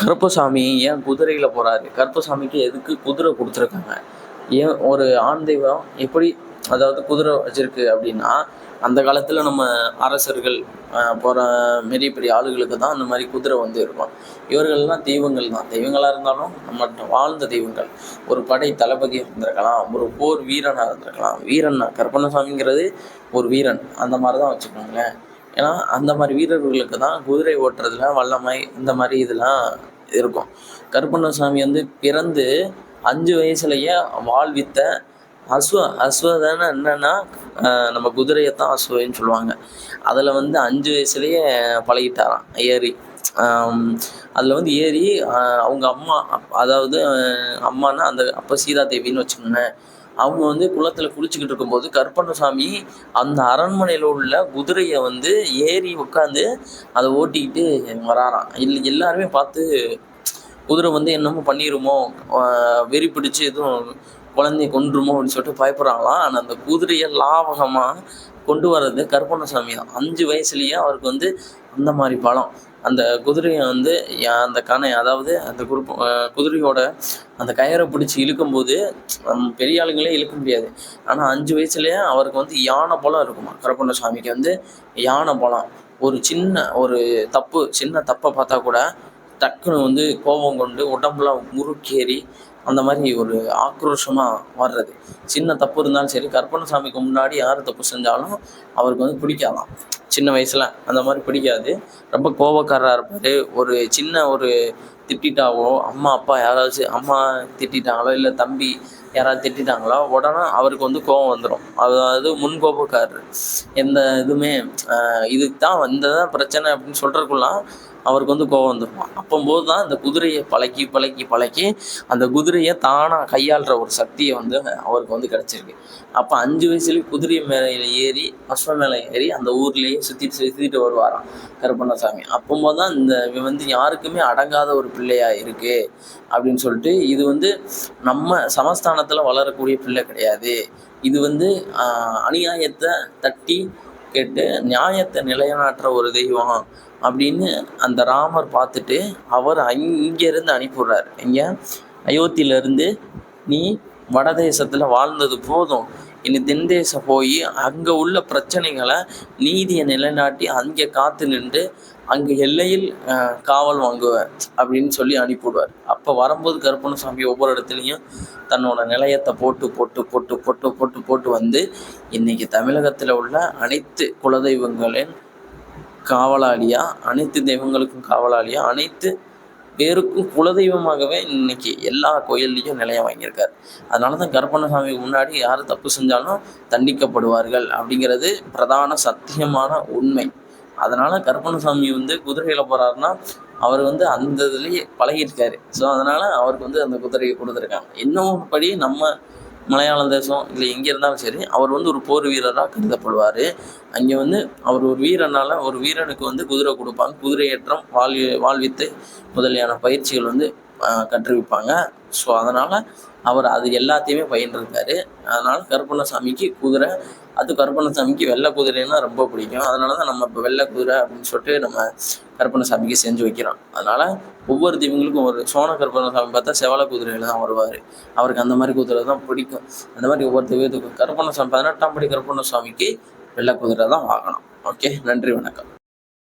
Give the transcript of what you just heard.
கருப்பசாமி ஏன் குதிரையில் போகிறாரு கருப்பசாமிக்கு எதுக்கு குதிரை கொடுத்துருக்காங்க? ஏன் ஒரு ஆண் தெய்வம் எப்படி அதாவது குதிரை வச்சிருக்கு அப்படின்னா அந்த காலத்தில் நம்ம அரசர்கள் போகிற பெரிய பெரிய ஆளுகளுக்கு தான் அந்த மாதிரி குதிரை வந்து இருக்கும். இவர்கள்லாம் தெய்வங்கள் தான். தெய்வங்களாக இருந்தாலும் நம்ம வாழ்ந்த தெய்வங்கள். ஒரு படை தளபதியாக இருந்திருக்கலாம் ஒரு போர் வீரனாக இருந்திருக்கலாம். வீரன்னா கருப்பண்ணசாமிங்கிறது ஒரு வீரன். அந்த மாதிரி தான் வச்சுக்கோங்களேன். ஏன்னா அந்த மாதிரி வீரர்களுக்கு தான் குதிரை ஓட்டுறதுல வல்லமை இந்த மாதிரி இதெல்லாம் இருக்கும். கருப்பண்ணசாமி வந்து பிறந்து அஞ்சு வயசுலயே வாழ்வித்த அஸ்வ அஸ்வதன்னு என்னன்னா நம்ம குதிரையை தான் அஸ்வன்னு சொல்லுவாங்க. அதில் வந்து அஞ்சு வயசுலயே பழகிட்டாராம் ஏறி. அதில் வந்து ஏறி அவங்க அம்மா அதாவது அம்மானா அந்த அப்போ சீதா தேவின்னு வச்சுக்கோங்களேன். அவங்க வந்து குளத்தில் குளிச்சுக்கிட்டு இருக்கும்போது கருப்பண்ணசாமி அந்த அரண்மனையில் உள்ள குதிரையை வந்து ஏறி உட்காந்து அதை ஓட்டிக்கிட்டு வராராம். இல்லை எல்லாருமே பார்த்து குதிரை வந்து என்னமோ பண்ணிடுமோ வெறி பிடிச்சு எதுவும் குழந்தைய கொண்டுருமோ அப்படின்னு சொல்லிட்டு பயப்படுறாங்களாம். ஆனால் அந்த குதிரையை லாவகமாக கொண்டு வர்றது கருப்பண்ணசாமி தான். அஞ்சு வயசுலேயே அவருக்கு வந்து அந்த மாதிரி பலம். அந்த குதிரையை வந்து யா- அந்த கணை அதாவது அந்த குரூப் குதிரையோட அந்த கயரை பிடிச்சி இழுக்கும்போது பெரிய ஆளுங்களே இழுக்க முடியாது. ஆனால் அஞ்சு வயசுலேயே அவருக்கு வந்து யானை பலம் இருக்குமா? கருப்பண்ணசாமிக்கு வந்து யானை போலாம். ஒரு சின்ன ஒரு தப்பு சின்ன தப்பை பார்த்தா கூட டக்குன்னு வந்து கோபம் கொண்டு உடம்புலாம் முறுக்கேறி அந்த மாதிரி ஒரு ஆக்ரோஷமாக வர்றது. சின்ன தப்பு இருந்தாலும் சரி கற்பனசாமிக்கு முன்னாடி யார் தப்பு செஞ்சாலும் அவருக்கு வந்து பிடிக்காதாம் சின்ன வயசில் அந்த மாதிரி பிடிக்காது. ரொம்ப கோபக்காரராக இருப்பார். ஒரு சின்ன ஒரு திட்டிட்டாவோ அம்மா அப்பா யாராச்சும் அம்மா திட்டிட்டாங்களோ இல்லை தம்பி யாராவது திட்டிட்டாங்களோ உடனே அவருக்கு வந்து கோபம் வந்துடும் அதாவது முன் கோபக்காரர். எந்த இதுவுமே இதுக்கு தான் இந்த தான் பிரச்சனை அப்படின்னு சொல்கிறதுக்குலாம் அவருக்கு வந்து கோபம் வந்துடும் அப்போம்போது தான் இந்த குதிரையை பழக்கி பழக்கி பழக்கி அந்த குதிரையை தானாக கையாளுற ஒரு சக்தியை வந்து அவருக்கு வந்து கிடச்சிருக்கு. அப்போ அஞ்சு வயசுலேயே குதிரை மேலே ஏறி அஸ்வ மேலே ஏறி அந்த ஊர்லேயே சுற்றிட்டு சுற்றிட்டு வருவாராம் கருப்பண்ணசாமி. அப்போம்போது தான் இந்த இவன் வந்து யாருக்குமே அடங்காத ஒரு பிள்ளையாக இருக்கு அப்படின்னு சொல்லிட்டு இது வந்து நம்ம சமஸ்தானத்தில் வளரக்கூடிய பிள்ளை கிடையாது. இது வந்து அநியாயத்தை தட்டி கேட்டு நியாயத்தை நிலைநாட்டுற ஒரு தெய்வம் அப்படின்னு அந்த ராமர் பார்த்துட்டு அவர் அங்கேருந்து அனுப்பிவிடுறாரு. இங்கே அயோத்தியிலேருந்து நீ வடதேசத்தில் வாழ்ந்தது போதும். இனி தென்தேசம் போய் அங்கே உள்ள பிரச்சனைகளை நீதியை நிலைநாட்டி அங்கே காத்து நின்று அங்கே எல்லையில் காவல் வாங்குவேன் அப்படின்னு சொல்லி அனுப்பிவிடுவார். அப்போ வரும்போது கருப்பண்ணசாமி ஒவ்வொரு இடத்துலையும் தன்னோட நிலையத்தை போட்டு போட்டு போட்டு போட்டு போட்டு போட்டு வந்து இன்னைக்கு தமிழகத்தில் உள்ள அனைத்து குலதெய்வங்களின் காவலாளியாக அனைத்து தெய்வங்களுக்கும் காவலாளியா அனைத்து பேருக்கும் குலதெய்வமாகவே இன்னைக்கு எல்லா கோயில்லையும் நிலையம் வாங்கியிருக்கார். அதனால தான் கருப்பண்ணசாமி முன்னாடி யார் தப்பு செஞ்சாலும் தண்டிக்கப்படுவார்கள் அப்படிங்கிறது பிரதான சத்தியமான உண்மை. அதனால கருப்பண்ணசாமி வந்து குதிரையில் போகிறாருன்னா அவர் வந்து அந்த இதுலேயே பழகியிருக்காரு. ஸோ அதனால் அவருக்கு வந்து அந்த குதிரையை கொடுத்துருக்காங்க. இன்னும் படி நம்ம மலையாள தேசம் இல்லை எங்கே இருந்தாலும் சரி அவர் வந்து ஒரு போர் வீரராக கருதப்படுவார். அங்கே வந்து அவர் ஒரு வீரனால் ஒரு வீரனுக்கு வந்து குதிரை கொடுப்பாங்க. குதிரை ஏற்றம் வாழ் வாழ்வித்து முதலியான பயிற்சிகள் வந்து கற்றுவிப்பாங்க. ஸோ அதனால் அவர் அது எல்லாத்தையுமே பயின்றிருக்காரு. அதனால் கருப்பண்ணசாமிக்கு குதிரை அது கருப்பண்ணசாமிக்கு வெள்ளை குதிரைன்னா ரொம்ப பிடிக்கும். அதனால தான் நம்ம இப்போ வெள்ளை குதிரை அப்படின்னு சொல்லிட்டு நம்ம கருப்பண்ணசாமிக்கு செஞ்சு வைக்கிறோம். அதனால் ஒவ்வொரு தெய்வங்களுக்கும் ஒரு சோன கருப்பண்ணசாமி பார்த்தா செவல குதிரையில் தான் வருவார். அவருக்கு அந்த மாதிரி குதிரை தான் பிடிக்கும். அந்த மாதிரி ஒவ்வொரு தெய்வத்துக்கும் கருப்பண்ணசாமி பதினெட்டாம் படி கருப்பண்ணசாமிக்கு வெள்ளை குதிரை தான் வாங்கணும். ஓகே நன்றி வணக்கம்.